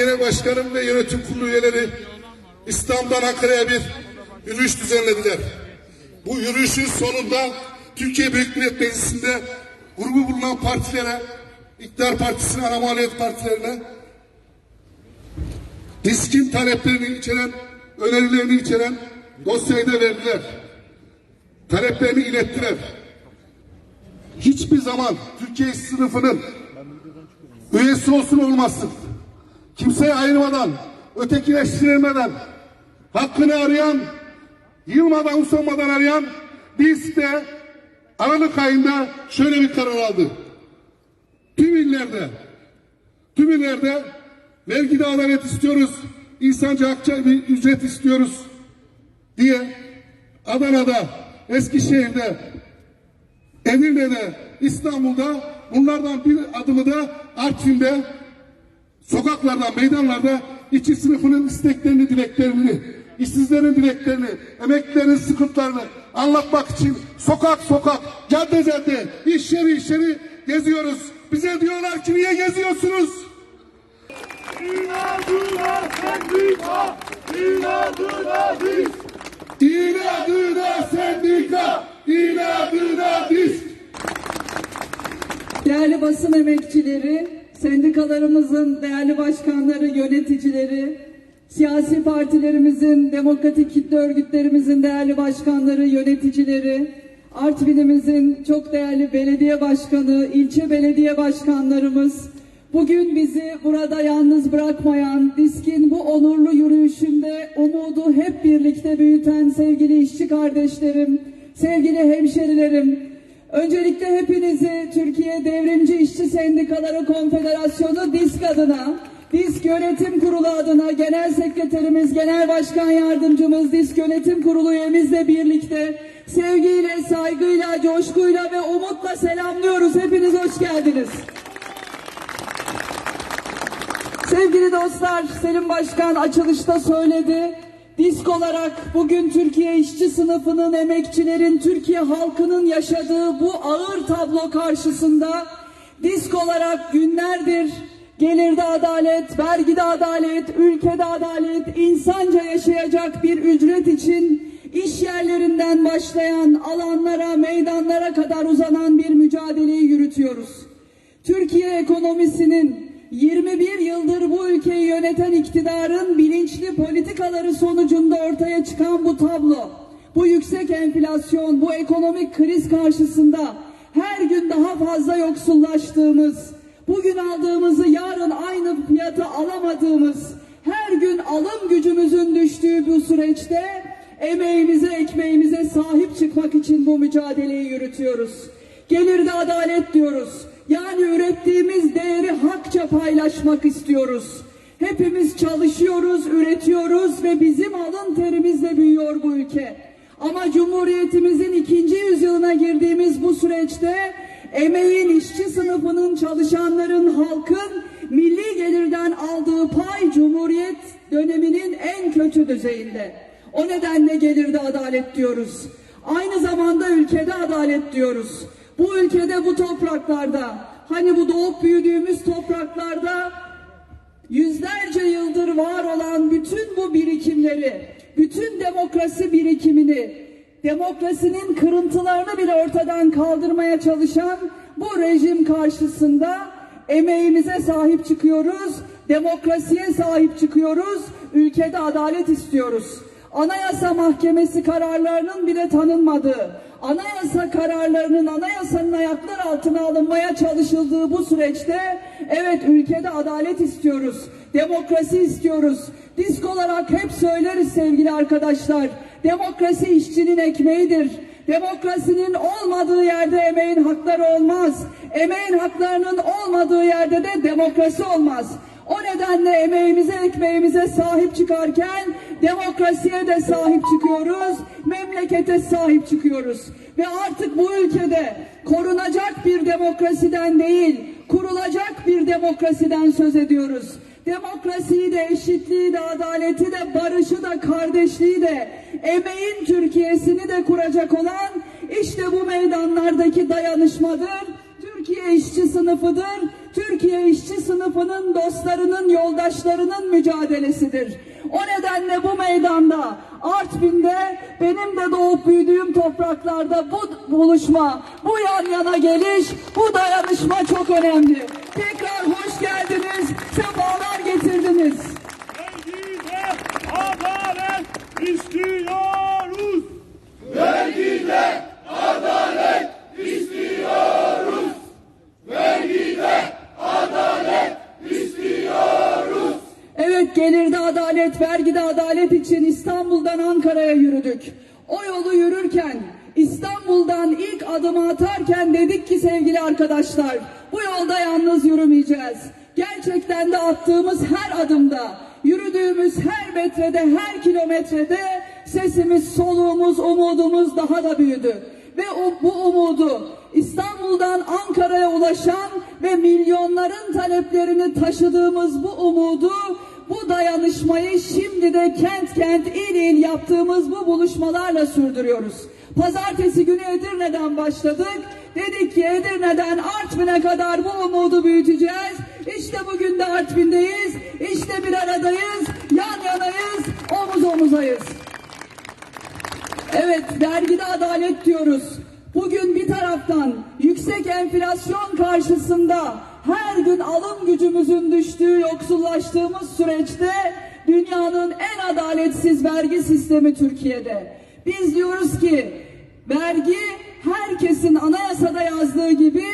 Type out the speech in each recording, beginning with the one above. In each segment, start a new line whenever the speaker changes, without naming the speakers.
Genel Başkanım ve Yönetim Kurulu üyeleri İstanbul'dan Ankara'ya bir yürüyüş düzenlediler. Bu yürüyüşün sonunda Türkiye Büyük Millet Meclisi'nde grubu bulunan partilere, İktidar Partisi'ne, ana muhalefet partilerine diskin taleplerini içeren, önerilerini içeren dosyayı da verdiler. Taleplerini ilettiler. Hiçbir zaman Türkiye sınıfının üyesi olsun olmasın. Kimseye ayırmadan, ötekileştirilmeden, hakkını arayan, yılmadan usanmadan arayan biz de Aralık ayında şöyle bir karar aldı. Tüm illerde, tüm illerde vergide adalet istiyoruz, insanca hakça bir ücret istiyoruz diye Adana'da, Eskişehir'de, Edirne'de, İstanbul'da bunlardan bir adımı da Artvin'de sokaklarda, meydanlarda işçi sınıfının isteklerini, dileklerini, işsizlerin dileklerini, emeklilerin sıkıntılarını anlatmak için sokak sokak, cadde cadde, iş yeri iş yeri geziyoruz. Bize diyorlar ki niye geziyorsunuz?
İnadına sendika, inadına biz.
İnadına sendika, inadına disk.
Değerli basın emekçileri, sendikalarımızın değerli başkanları, yöneticileri, siyasi partilerimizin, demokratik kitle örgütlerimizin değerli başkanları, yöneticileri, Artvin'imizin çok değerli belediye başkanı, ilçe belediye başkanlarımız, bugün bizi burada yalnız bırakmayan, DİSK'in bu onurlu yürüyüşünde umudu hep birlikte büyüten sevgili işçi kardeşlerim, sevgili hemşerilerim, Öncelikle hepinizi Türkiye Devrimci İşçi Sendikaları Konfederasyonu DİSK adına, DİSK Yönetim Kurulu adına Genel Sekreterimiz, Genel Başkan Yardımcımız, DİSK Yönetim Kurulu üyemizle birlikte sevgiyle, saygıyla, coşkuyla ve umutla selamlıyoruz. Hepiniz hoş geldiniz. Sevgili dostlar, Selim Başkan açılışta söyledi. Disk olarak bugün Türkiye işçi sınıfının, emekçilerin, Türkiye halkının yaşadığı bu ağır tablo karşısında disk olarak günlerdir gelirde adalet, vergide adalet, ülkede adalet, insanca yaşayacak bir ücret için iş yerlerinden başlayan alanlara, meydanlara kadar uzanan bir mücadeleyi yürütüyoruz. Türkiye ekonomisinin 21 yıldır bu ülkeyi yöneten iktidarın bilinçli politikaları sonucunda ortaya çıkan bu tablo, bu yüksek enflasyon, bu ekonomik kriz karşısında her gün daha fazla yoksullaştığımız, bugün aldığımızı yarın aynı fiyata alamadığımız, her gün alım gücümüzün düştüğü bu süreçte emeğimize, ekmeğimize sahip çıkmak için bu mücadeleyi yürütüyoruz. Gelirde adalet diyoruz. Yani ürettiğimiz değeri hakça paylaşmak istiyoruz. Hepimiz çalışıyoruz, üretiyoruz ve bizim alın terimizle büyüyor bu ülke. Ama Cumhuriyetimizin ikinci yüzyılına girdiğimiz bu süreçte emeğin, işçi sınıfının, çalışanların, halkın milli gelirden aldığı pay Cumhuriyet döneminin en kötü düzeyinde. O nedenle gelirde adalet diyoruz. Aynı zamanda ülkede adalet diyoruz. Bu ülkede bu topraklarda hani bu doğup büyüdüğümüz topraklarda yüzlerce yıldır var olan bütün bu birikimleri, bütün demokrasi birikimini, demokrasinin kırıntılarını bile ortadan kaldırmaya çalışan bu rejim karşısında emeğimize sahip çıkıyoruz, demokrasiye sahip çıkıyoruz, ülkede adalet istiyoruz. Anayasa Mahkemesi kararlarının bile tanınmadığı, anayasa kararlarının anayasanın ayaklar altına alınmaya çalışıldığı bu süreçte evet ülkede adalet istiyoruz, demokrasi istiyoruz. Disk olarak hep söyleriz sevgili arkadaşlar. Demokrasi işçinin ekmeğidir. Demokrasinin olmadığı yerde emeğin hakları olmaz. Emeğin haklarının olmadığı yerde de demokrasi olmaz. O nedenle emeğimize, ekmeğimize sahip çıkarken demokrasiye de sahip çıkıyoruz, memlekete sahip çıkıyoruz. Ve artık bu ülkede korunacak bir demokrasiden değil, kurulacak bir demokrasiden söz ediyoruz. Demokrasiyi de, eşitliği de, adaleti de, barışı da, kardeşliği de, emeğin Türkiye'sini de kuracak olan işte bu meydanlardaki dayanışmadır. Türkiye işçi sınıfıdır. Türkiye işçi sınıfının dostlarının, yoldaşlarının mücadelesidir. O nedenle bu meydanda, Artvin'de, benim de doğup büyüdüğüm topraklarda bu buluşma, bu yan yana geliş, bu dayanışma çok önemli. Tekrar hoş geldiniz, sefalar getirdiniz.
Vergide adalet istiyoruz.
Evet gelirde adalet, vergide adalet için İstanbul'dan Ankara'ya yürüdük. O yolu yürürken, İstanbul'dan ilk adımı atarken dedik ki sevgili arkadaşlar, bu yolda yalnız yürümeyeceğiz. Gerçekten de attığımız her adımda, yürüdüğümüz her metrede, her kilometrede sesimiz, soluğumuz, umudumuz daha da büyüdü. Ve o, bu umudu İstanbul'dan Ankara'ya ulaşan ve milyonların taleplerini taşıdığımız bu umudu, bu dayanışmayı şimdi de kent kent il il yaptığımız bu buluşmalarla sürdürüyoruz. Pazartesi günü Edirne'den başladık. Dedik ki Edirne'den Artvin'e kadar bu umudu büyüteceğiz. İşte bugün de Artvin'deyiz. İşte bir aradayız. Yan yanayız. Omuz omuzayız. Evet, vergide adalet diyoruz. Bugün bir taraftan yüksek enflasyon karşısında her gün alım gücümüzün düştüğü, yoksullaştığımız süreçte dünyanın en adaletsiz vergi sistemi Türkiye'de. Biz diyoruz ki vergi herkesin anayasada yazdığı gibi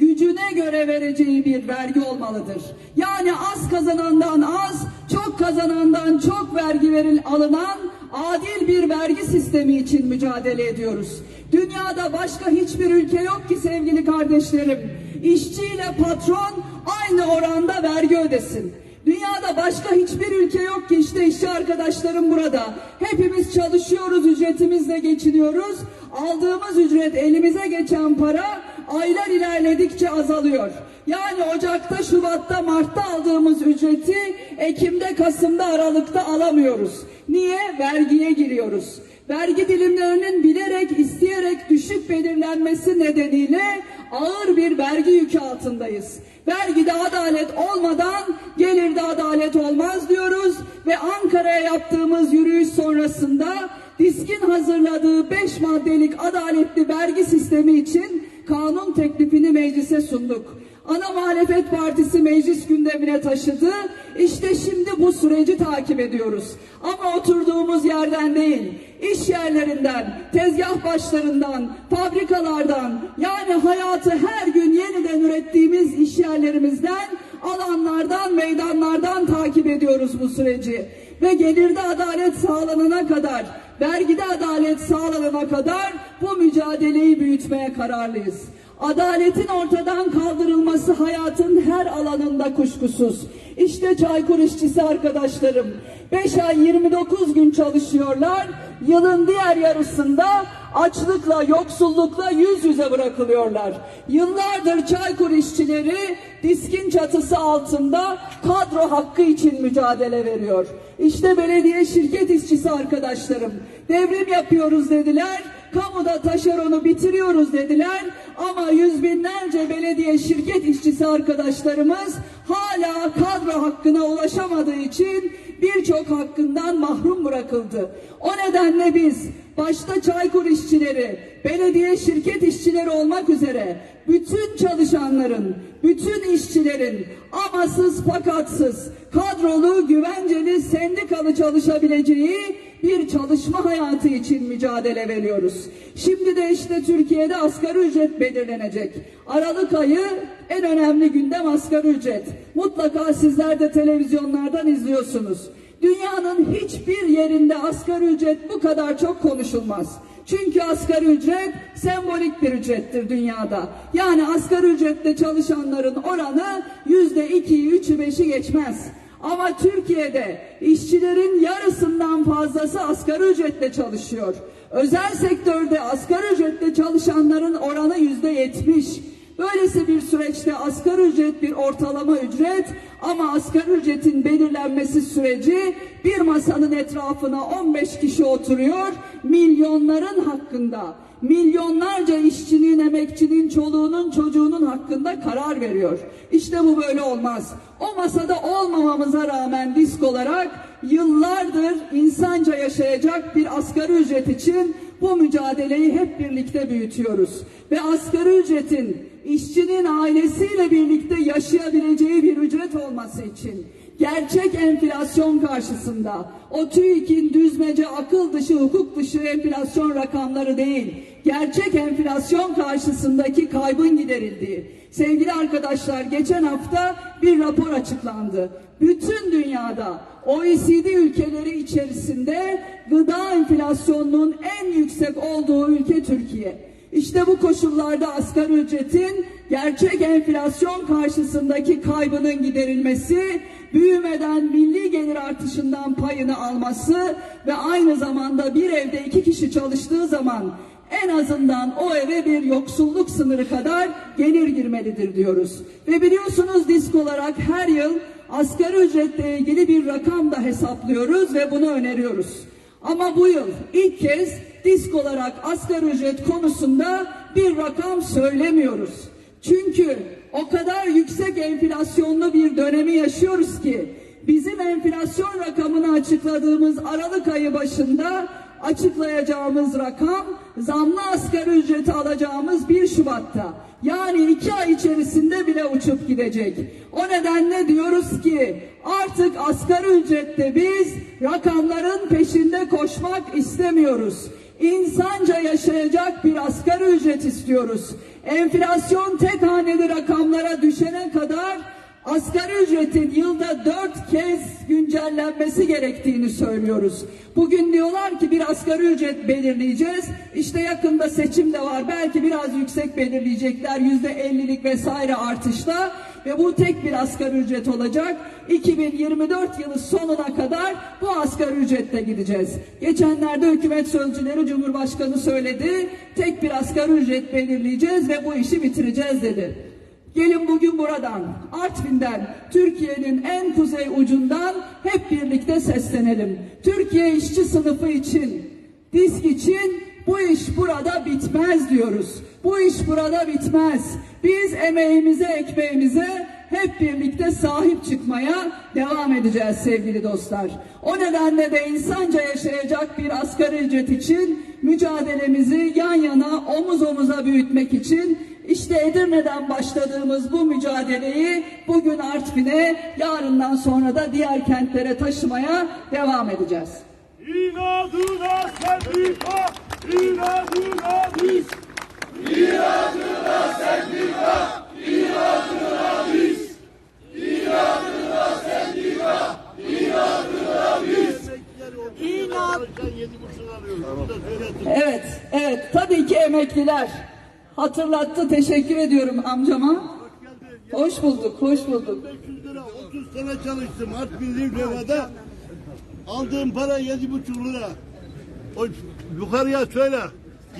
gücüne göre vereceği bir vergi olmalıdır. Yani az kazanandan az, çok kazanandan çok vergi veril alınan adil bir vergi sistemi için mücadele ediyoruz. Dünyada başka hiçbir ülke yok ki sevgili kardeşlerim. İşçiyle patron aynı oranda vergi ödesin. Dünyada başka hiçbir ülke yok ki işte işçi arkadaşlarım burada. Hepimiz çalışıyoruz, ücretimizle geçiniyoruz. Aldığımız ücret elimize geçen para aylar ilerledikçe azalıyor. Yani Ocak'ta, Şubat'ta, Mart'ta aldığımız ücreti Ekim'de, Kasım'da, Aralık'ta alamıyoruz. Niye? Vergiye giriyoruz. Vergi dilimlerinin bilerek, isteyerek düşük belirlenmesi nedeniyle ağır bir vergi yükü altındayız. Vergide adalet olmadan gelirde adalet olmaz diyoruz ve Ankara'ya yaptığımız yürüyüş sonrasında DİSK'in hazırladığı 5 maddelik adaletli vergi sistemi için kanun teklifini meclise sunduk. Ana muhalefet partisi meclis gündemine taşıdı. İşte şimdi bu süreci takip ediyoruz. Ama oturduğumuz yerden değil, iş yerlerinden, tezgah başlarından, fabrikalardan, yani hayatı her gün yeniden ürettiğimiz iş yerlerimizden, alanlardan, meydanlardan takip ediyoruz bu süreci. Ve gelirde adalet sağlanana kadar, vergide adalet sağlanana kadar bu mücadeleyi büyütmeye kararlıyız. Adaletin ortadan kaldırılması hayatın her alanında kuşkusuz. İşte Çaykur işçisi arkadaşlarım 5 ay 29 gün çalışıyorlar. Yılın diğer yarısında açlıkla, yoksullukla yüz yüze bırakılıyorlar. Yıllardır Çaykur işçileri diskin çatısı altında kadro hakkı için mücadele veriyor. İşte belediye şirket işçisi arkadaşlarım devrim yapıyoruz dediler. Kamuda taşeronu bitiriyoruz dediler ama yüz binlerce belediye şirket işçisi arkadaşlarımız hala kadro hakkına ulaşamadığı için birçok hakkından mahrum bırakıldı. O nedenle biz başta Çaykur işçileri, belediye şirket işçileri olmak üzere bütün çalışanların, bütün işçilerin amasız fakatsız, kadrolu, güvenceli, sendikalı çalışabileceği bir çalışma hayatı için mücadele veriyoruz. Şimdi de işte Türkiye'de asgari ücret belirlenecek. Aralık ayı en önemli gündem asgari ücret. Mutlaka sizler de televizyonlardan izliyorsunuz. Dünyanın hiçbir yerinde asgari ücret bu kadar çok konuşulmaz. Çünkü asgari ücret sembolik bir ücrettir dünyada. Yani asgari ücretle çalışanların oranı yüzde ikiyi, üçü, beşi geçmez. Ama Türkiye'de işçilerin yarısından fazlası asgari ücretle çalışıyor. Özel sektörde asgari ücretle çalışanların oranı yüzde yetmiş. Böylesi bir süreçte asgari ücret bir ortalama ücret ama asgari ücretin belirlenmesi süreci bir masanın etrafına 15 kişi oturuyor. Milyonların hakkında, milyonlarca işçinin, emekçinin, çoluğunun, çocuğunun hakkında karar veriyor. İşte bu böyle olmaz. O masada olmamamıza rağmen disk olarak yıllardır insanca yaşayacak bir asgari ücret için bu mücadeleyi hep birlikte büyütüyoruz. Ve asgari ücretin işçinin ailesiyle birlikte yaşayabileceği bir ücret olması için gerçek enflasyon karşısında. O TÜİK'in düzmece akıl dışı hukuk dışı enflasyon rakamları değil gerçek enflasyon karşısındaki kaybın giderildiği. Sevgili arkadaşlar geçen hafta bir rapor açıklandı. Bütün dünyada OECD ülkeleri içerisinde gıda enflasyonunun en yüksek olduğu ülke Türkiye. İşte bu koşullarda asgari ücretin gerçek enflasyon karşısındaki kaybının giderilmesi, büyümeden milli gelir artışından payını alması ve aynı zamanda bir evde iki kişi çalıştığı zaman en azından o eve bir yoksulluk sınırı kadar gelir girmelidir diyoruz. Ve biliyorsunuz disk olarak her yıl asgari ücretle ilgili bir rakam da hesaplıyoruz ve bunu öneriyoruz. Ama bu yıl ilk kez disk olarak asgari ücret konusunda bir rakam söylemiyoruz. Çünkü o kadar yüksek enflasyonlu bir dönemi yaşıyoruz ki bizim enflasyon rakamını açıkladığımız Aralık ayı başında açıklayacağımız rakam zamlı asgari ücreti alacağımız 1 Şubat'ta. Yani iki ay içerisinde bile uçup gidecek. O nedenle diyoruz ki artık asgari ücrette biz rakamların peşinde koşmak istemiyoruz. İnsanca yaşayacak bir asgari ücret istiyoruz. Enflasyon tek haneli rakamlara düşene kadar asgari ücretin yılda dört kez güncellenmesi gerektiğini söylüyoruz. Bugün diyorlar ki bir asgari ücret belirleyeceğiz. İşte yakında seçim de var. Belki biraz yüksek belirleyecekler. Yüzde ellilik vesaire artışla. Ve bu tek bir asgari ücret olacak. 2024 yılı sonuna kadar bu asgari ücretle gideceğiz. Geçenlerde hükümet sözcüleri Cumhurbaşkanı söyledi. Tek bir asgari ücret belirleyeceğiz ve bu işi bitireceğiz dedi. Gelin bugün buradan, Artvin'den, Türkiye'nin en kuzey ucundan hep birlikte seslenelim. Türkiye işçi sınıfı için, disk için bu iş burada bitmez diyoruz. Bu iş burada bitmez. Biz emeğimize, ekmeğimize hep birlikte sahip çıkmaya devam edeceğiz sevgili dostlar. O nedenle de insanca yaşayacak bir asgari ücret için mücadelemizi yan yana omuz omuza büyütmek için işte Edirne'den başladığımız bu mücadeleyi bugün Artvin'e, yarından sonra da diğer kentlere taşımaya devam edeceğiz.
İnadına sendika, inadına biz.
Evet, evet. Tabii ki emekliler. Hatırlattı. Teşekkür ediyorum amcama. Hoş bulduk, hoş bulduk.
500 lira 30 sene çalıştım Artvin Livleva'da. Aldığım para 7,5 lira. O yukarıya söyle.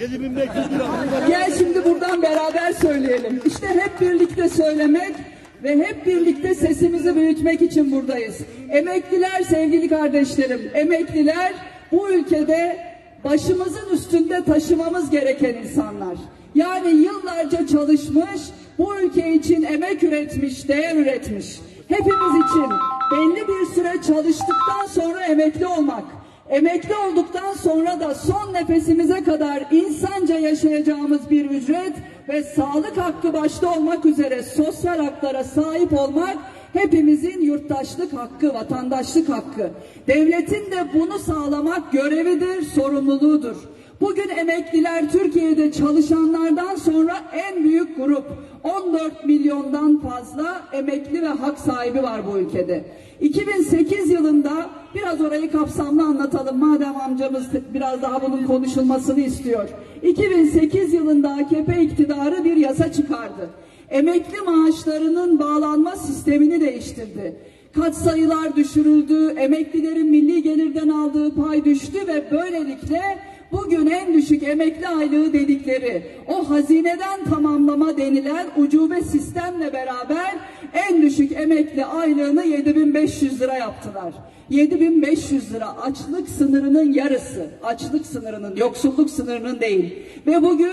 7500 lira.
Gel şimdi buradan beraber söyleyelim. İşte hep birlikte söylemek ve hep birlikte sesimizi büyütmek için buradayız. Emekliler sevgili kardeşlerim, emekliler bu ülkede başımızın üstünde taşımamız gereken insanlar. Yani yıllarca çalışmış, bu ülke için emek üretmiş, değer üretmiş. Hepimiz için belli bir süre çalıştıktan sonra emekli olmak, Emekli olduktan sonra da son nefesimize kadar insanca yaşayacağımız bir ücret ve sağlık hakkı başta olmak üzere sosyal haklara sahip olmak hepimizin yurttaşlık hakkı, vatandaşlık hakkı. Devletin de bunu sağlamak görevidir, sorumluluğudur. Bugün emekliler Türkiye'de çalışanlardan sonra en büyük grup. 14 milyondan fazla emekli ve hak sahibi var bu ülkede. 2008 yılında biraz orayı kapsamlı anlatalım madem amcamız biraz daha bunun konuşulmasını istiyor. 2008 yılında AKP iktidarı bir yasa çıkardı. Emekli maaşlarının bağlanma sistemini değiştirdi. Katsayılar düşürüldü, emeklilerin milli gelirden aldığı pay düştü ve böylelikle bugün en düşük emekli aylığı dedikleri o hazineden tamamlama denilen ucube sistemle beraber en düşük emekli aylığını 7500 lira yaptılar. 7500 lira açlık sınırının yarısı. Açlık sınırının, yoksulluk sınırının değil. Ve bugün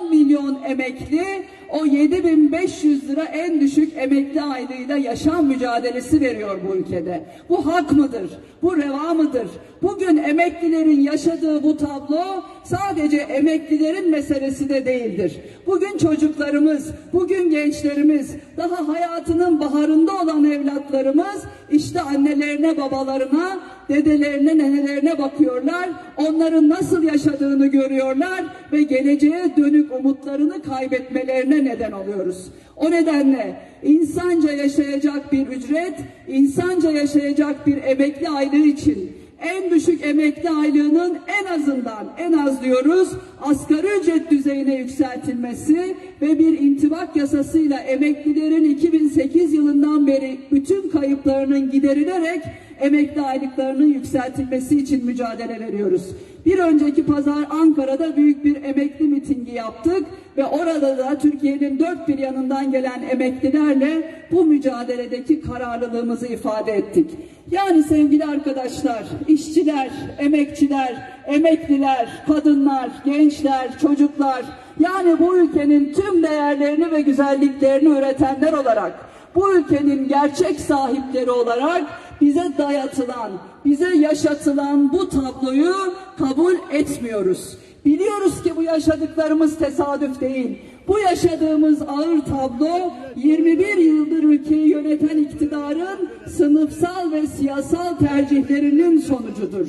10 milyon emekli o 7500 lira en düşük emekli aylığıyla yaşam mücadelesi veriyor bu ülkede. Bu hak mıdır? Bu reva mıdır? Bugün emeklilerin yaşadığı bu tablo sadece emeklilerin meselesi de değildir. Bugün çocuklarımız, bugün gençlerimiz, daha hayatının baharında olan evlatlarımız işte annelerine, babalarına, dedelerine, nenelerine bakıyorlar. Onların nasıl yaşadığını görüyorlar ve geleceğe dönük umutlarını kaybetmelerine neden oluyoruz. O nedenle insanca yaşayacak bir ücret, insanca yaşayacak bir emekli aylığı için en düşük emekli aylığının en azından en az diyoruz asgari ücret düzeyine yükseltilmesi ve bir intibak yasasıyla emeklilerin 2008 yılından beri bütün kayıplarının giderilerek emekli aylıklarının yükseltilmesi için mücadele veriyoruz. Bir önceki pazar Ankara'da büyük bir emekli mitingi yaptık ve orada da Türkiye'nin dört bir yanından gelen emeklilerle bu mücadeledeki kararlılığımızı ifade ettik. Yani sevgili arkadaşlar, işçiler, emekçiler, emekliler, kadınlar, gençler, çocuklar, yani bu ülkenin tüm değerlerini ve güzelliklerini üretenler olarak, bu ülkenin gerçek sahipleri olarak bize dayatılan, bize yaşatılan bu tabloyu kabul etmiyoruz. Biliyoruz ki bu yaşadıklarımız tesadüf değil. Bu yaşadığımız ağır tablo 21 yıldır ülkeyi yöneten iktidarın sınıfsal ve siyasal tercihlerinin sonucudur.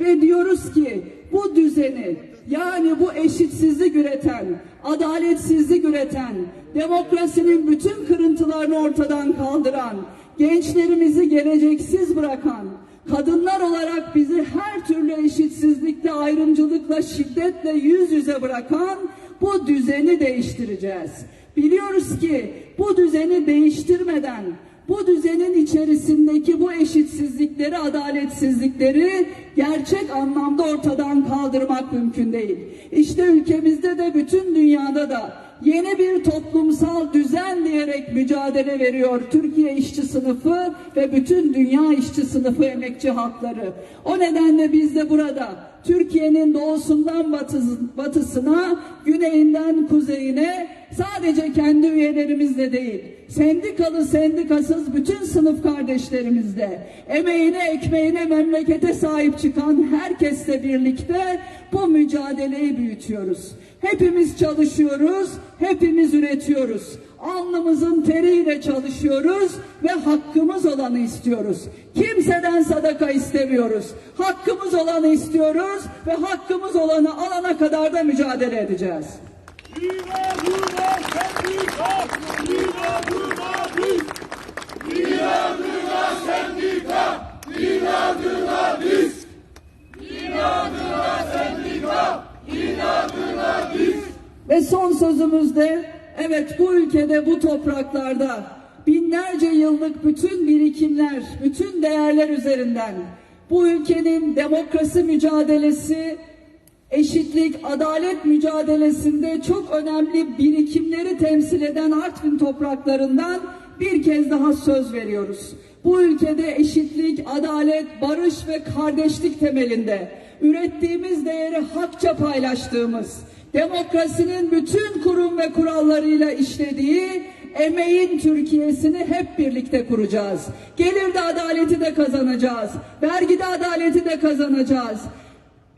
Ve diyoruz ki bu düzeni yani bu eşitsizlik üreten, adaletsizlik üreten, demokrasinin bütün kırıntılarını ortadan kaldıran, gençlerimizi geleceksiz bırakan, kadınlar olarak bizi her türlü eşitsizlikle, ayrımcılıkla, şiddetle yüz yüze bırakan bu düzeni değiştireceğiz. Biliyoruz ki bu düzeni değiştirmeden bu düzenin içerisindeki bu eşitsizlikleri, adaletsizlikleri gerçek anlamda ortadan kaldırmak mümkün değil. İşte ülkemizde de bütün dünyada da yeni bir toplumsal düzen diyerek mücadele veriyor Türkiye işçi sınıfı ve bütün dünya işçi sınıfı emekçi halkları. O nedenle biz de burada Türkiye'nin doğusundan batısı- batısına, güneyinden kuzeyine sadece kendi üyelerimizle değil, sendikalı sendikasız bütün sınıf kardeşlerimizle, emeğine, ekmeğine, memlekete sahip çıkan herkesle birlikte bu mücadeleyi büyütüyoruz. Hepimiz çalışıyoruz, hepimiz üretiyoruz. Alnımızın teriyle çalışıyoruz ve hakkımız olanı istiyoruz. Kimseden sadaka istemiyoruz. Hakkımız olanı istiyoruz ve hakkımız olanı alana kadar da mücadele edeceğiz.
İnadına sendika, inadına biz. İnadına sendika, inadına biz. İnadına sendika, inadına biz.
Ve son sözümüzde evet bu ülkede bu topraklarda binlerce yıllık bütün birikimler, bütün değerler üzerinden bu ülkenin demokrasi mücadelesi, eşitlik, adalet mücadelesinde çok önemli birikimleri temsil eden Artvin topraklarından bir kez daha söz veriyoruz. Bu ülkede eşitlik, adalet, barış ve kardeşlik temelinde ürettiğimiz değeri hakça paylaştığımız, demokrasinin bütün kurum ve kurallarıyla işlediği emeğin Türkiye'sini hep birlikte kuracağız. Gelirde adaleti de kazanacağız. Vergide adaleti de kazanacağız.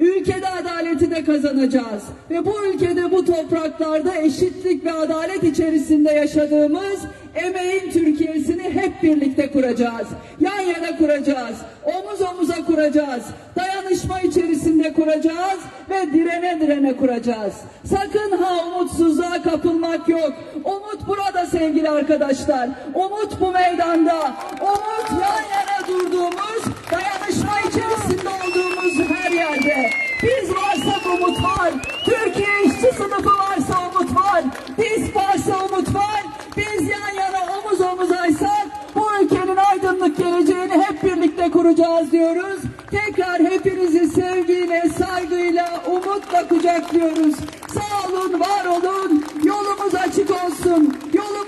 Ülkede adaleti de kazanacağız. Ve bu ülkede bu topraklarda eşitlik ve adalet içerisinde yaşadığımız emeğin Türkiye'sini hep birlikte kuracağız. Yan yana kuracağız. Omuz omuza kuracağız. Dayanışma içerisinde kuracağız ve direne direne kuracağız. Sakın ha umutsuzluğa kapılmak yok. Umut burada sevgili arkadaşlar. Umut bu meydanda. Umut yan yana durduğumuz, dayanışma içerisinde umut var. Türkiye işçi sınıfı varsa umut var. Biz varsa umut var. Biz yan yana omuz omuzaysak bu ülkenin aydınlık geleceğini hep birlikte kuracağız diyoruz. Tekrar hepinizi sevgiyle, saygıyla, umutla kucaklıyoruz. Sağ olun, var olun. Yolumuz açık olsun. Yolumuz